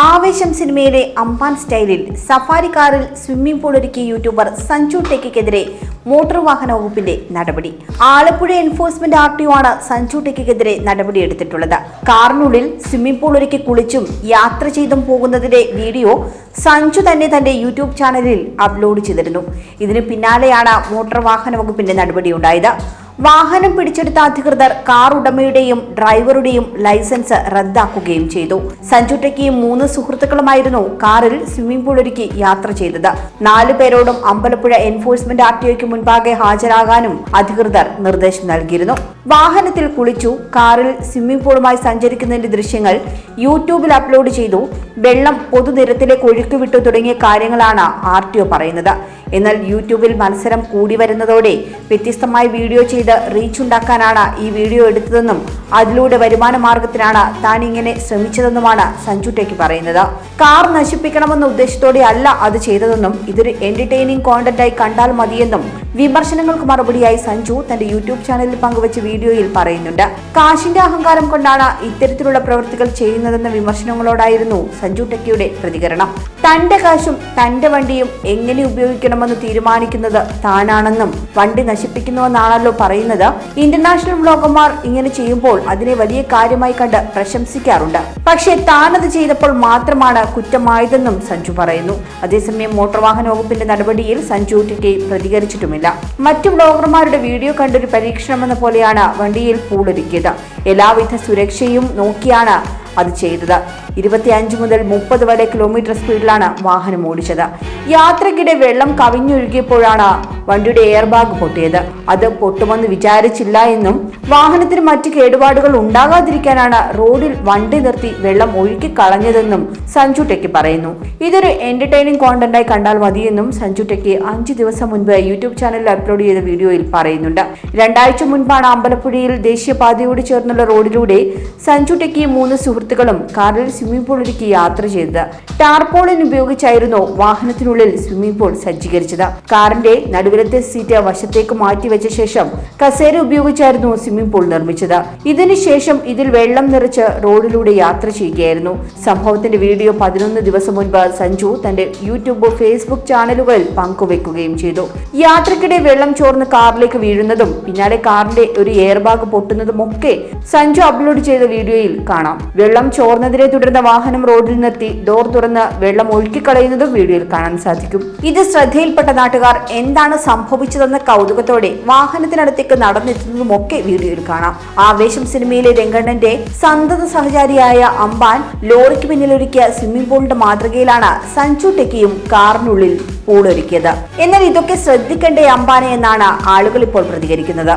ആവേശം സിനിമയിലെ അമ്പാൻ സ്റ്റൈലിൽ സഫാരി കാറിൽ സ്വിമ്മിംഗ് പൂൾ ഒരുക്കിയ യൂട്യൂബർ സഞ്ജു ടെക്കിക്കെതിരെ മോട്ടോർ വാഹന വകുപ്പിന്റെ നടപടി. ആലപ്പുഴ എൻഫോഴ്സ്മെന്റ് ആർ ടി ആണ് സഞ്ജു ടെക്കിക്കെതിരെ നടപടിയെടുത്തിട്ടുള്ളത് കാറിനുള്ളിൽ സ്വിമ്മിംഗ് പൂൾ ഒരുക്കി കുളിച്ചും യാത്ര ചെയ്തും പോകുന്നതിന്റെ വീഡിയോ സഞ്ജു തന്നെ തന്റെ യൂട്യൂബ് ചാനലിൽ അപ്ലോഡ് ചെയ്തിരുന്നു. ഇതിന് പിന്നാലെയാണ് മോട്ടോർ വാഹന വകുപ്പിന്റെ നടപടി നടപടിയുണ്ടായത് വാഹനം പിടിച്ചെടുത്ത അധികൃതർ കാർ ഉടമയുടെയും ഡ്രൈവറുടെയും ലൈസൻസ് റദ്ദാക്കുകയും ചെയ്തു. സഞ്ജു ടെക്കിയും മൂന്ന് സുഹൃത്തുക്കളുമായിരുന്നു കാറിൽ സ്വിമ്മിംഗ് പൂൾ ഒരുക്കി യാത്ര ചെയ്തത്. നാലു പേരോടും അമ്പലപ്പുഴ എൻഫോഴ്സ്മെന്റ് ആർ ടി മുൻപാകെ ഹാജരാകാനും അധികൃതർ നിർദ്ദേശം നൽകിയിരുന്നു. വാഹനത്തിൽ കുളിച്ചു കാറിൽ സ്വിമ്മിംഗ് പൂളുമായി സഞ്ചരിക്കുന്നതിന്റെ ദൃശ്യങ്ങൾ യൂട്യൂബിൽ അപ്ലോഡ് ചെയ്തു. വെള്ളം പൊതുനിരത്തിലേക്ക് ഒഴുക്കിവിട്ടു തുടങ്ങിയ കാര്യങ്ങളാണ് ആർ ടി ഒ പറയുന്നത്. എന്നാൽ യൂട്യൂബിൽ മത്സരം കൂടി വരുന്നതോടെ വ്യത്യസ്തമായി വീഡിയോ ചെയ്ത് റീച്ച് ഉണ്ടാക്കാനാണ് ഈ വീഡിയോ എടുത്തതെന്നും അതിലൂടെ വരുമാന മാർഗത്തിനാണ് താൻ ഇങ്ങനെ ശ്രമിച്ചതെന്നുമാണ് സഞ്ജു ടേക്ക് പറയുന്നത്. കാർ നശിപ്പിക്കണമെന്ന ഉദ്ദേശത്തോടെ അല്ല അത് ചെയ്തതെന്നും ഇതൊരു എന്റർടൈനിങ് കോണ്ടന്റായി കണ്ടാൽ മതിയെന്നും വിമർശനങ്ങൾക്ക് മറുപടിയായി സഞ്ജു തന്റെ യൂട്യൂബ് ചാനലിൽ പങ്കുവച്ച വീഡിയോയിൽ പറയുന്നുണ്ട്. കാശിന്റെ അഹങ്കാരം കൊണ്ടാണ് ഇത്തരത്തിലുള്ള പ്രവൃത്തികൾ ചെയ്യുന്നതെന്ന വിമർശനങ്ങളോടായിരുന്നു സഞ്ജു ടെക്കിയുടെ പ്രതികരണം. തന്റെ കാശും തന്റെ വണ്ടിയും എങ്ങനെ ഉപയോഗിക്കണമെന്ന് തീരുമാനിക്കുന്നത് താനാണെന്നും വണ്ടി നശിപ്പിക്കുന്നുവെന്നാണല്ലോ പറയുന്നത്. ഇന്റർനാഷണൽ വ്ലോഗർമാർ ഇങ്ങനെ ചെയ്യുമ്പോൾ അതിനെ വലിയ കാര്യമായി കണ്ട് പ്രശംസിക്കാറുണ്ട്. പക്ഷേ താനത് ചെയ്തപ്പോൾ മാത്രമാണ് കുറ്റമായതെന്നും സഞ്ജു പറയുന്നു. അതേസമയം മോട്ടോർ വാഹന വകുപ്പിന്റെ നടപടിയിൽ സഞ്ജു ടെക്കി പ്രതികരിച്ചിട്ടുമില്ല. മറ്റു ബ്ലോഗർമാരുടെ വീഡിയോ കണ്ടൊരു പരീക്ഷണമെന്ന പോലെയാണ് വണ്ടിയിൽ പൂളൊരുക്കിയത്. എല്ലാവിധ സുരക്ഷയും നോക്കിയാണ് അത് ചെയ്തത്. ഇരുപത്തിയഞ്ച് മുതൽ മുപ്പത് വരെ കിലോമീറ്റർ സ്പീഡിലാണ് വാഹനം ഓടിച്ചത്. യാത്രക്കിടെ വെള്ളം കവിഞ്ഞൊഴുകിയപ്പോഴാണ് വണ്ടിയുടെ എയർ ബാഗ് പൊട്ടിയത്. അത് പൊട്ടുമെന്ന് വിചാരിച്ചില്ല എന്നും വാഹനത്തിന് മറ്റ് കേടുപാടുകൾ ഉണ്ടാകാതിരിക്കാനാണ് റോഡിൽ വണ്ടി നിർത്തി വെള്ളം ഒഴുക്കി കളഞ്ഞതെന്നും സഞ്ജു ടെക്കി പറയുന്നു. ഇതൊരു എന്റർടൈനിങ് കോണ്ടന്റായി കണ്ടാൽ മതിയെന്നും സഞ്ജു ടെക്കി അഞ്ച് ദിവസം മുൻപ് യൂട്യൂബ് ചാനലിൽ അപ്ലോഡ് ചെയ്ത വീഡിയോയിൽ പറയുന്നുണ്ട്. രണ്ടാഴ്ച മുൻപാണ് അമ്പലപ്പുഴയിൽ ദേശീയപാതയോട് ചേർന്നുള്ള റോഡിലൂടെ സഞ്ജു ടെക്കിയും മൂന്ന് സുഹൃത്തുക്കളും കാറിൽ സ്വിമ്മിംഗ് പൂൾ ഒരുക്കി യാത്ര ചെയ്തത്. ടാർപോളിൻ ഉപയോഗിച്ചായിരുന്നു വാഹനത്തിനുള്ളിൽ സ്വിമ്മിംഗ് പൂൾ സജ്ജീകരിച്ചത്. കാറിന്റെ നടുവിലത്തെ സീറ്റ് വശത്തേക്ക് മാറ്റിവെച്ച ശേഷം കസേര ഉപയോഗിച്ചായിരുന്നു സ്വിമ്മിംഗ് പൂൾ നിർമ്മിച്ചത്. ഇതിനുശേഷം ഇതിൽ വെള്ളം നിറച്ച് റോഡിലൂടെ യാത്ര ചെയ്യുകയായിരുന്നു. സംഭവത്തിന്റെ വീഡിയോ പതിനൊന്ന് ദിവസം മുൻപ് സഞ്ജു തന്റെ യൂട്യൂബ് ഫേസ്ബുക്ക് ചാനലുകളിൽ പങ്കുവെക്കുകയും ചെയ്തു. യാത്രക്കിടെ വെള്ളം ചോർന്ന് കാറിലേക്ക് വീഴുന്നതും പിന്നാലെ കാറിന്റെ ഒരു എയർ ബാഗ് പൊട്ടുന്നതും ഒക്കെ സഞ്ജു അപ്ലോഡ് ചെയ്ത വീഡിയോയിൽ കാണാം. വെള്ളം ചോർന്നതിനെ തുടർന്ന് വാഹനം റോഡിൽ നിർത്തി ഡോർ തുറന്ന് വെള്ളം ഒഴുക്കിക്കളയുന്നതും വീഡിയോയിൽ കാണാൻ സാധിക്കും. ഇത് ശ്രദ്ധയിൽപ്പെട്ട നാട്ടുകാർ എന്താണ് സംഭവിച്ചതെന്ന കൗതുകത്തോടെ വാഹനത്തിനടുത്തേക്ക് നടന്നെത്തുന്നതും ഒക്കെ വീഡിയോയിൽ കാണാം. ആവേശം സിനിമയിലെ രംഗണ്ണന്റെ സന്തത സഹചാരിയായ അമ്പാൻ ലോറിക്ക് പിന്നിലൊരുക്കിയ സ്വിമ്മിംഗ് പൂളിന്റെ മാതൃകയിലാണ് സഞ്ജു ടെക്കിയും കാറിനുള്ളിൽ പൂളൊരുക്കിയത്. എന്നാൽ ഇതൊക്കെ ശ്രദ്ധിക്കേണ്ടേ അമ്പാനെ എന്നാണ് ആളുകൾ ഇപ്പോൾ പ്രതികരിക്കുന്നത്.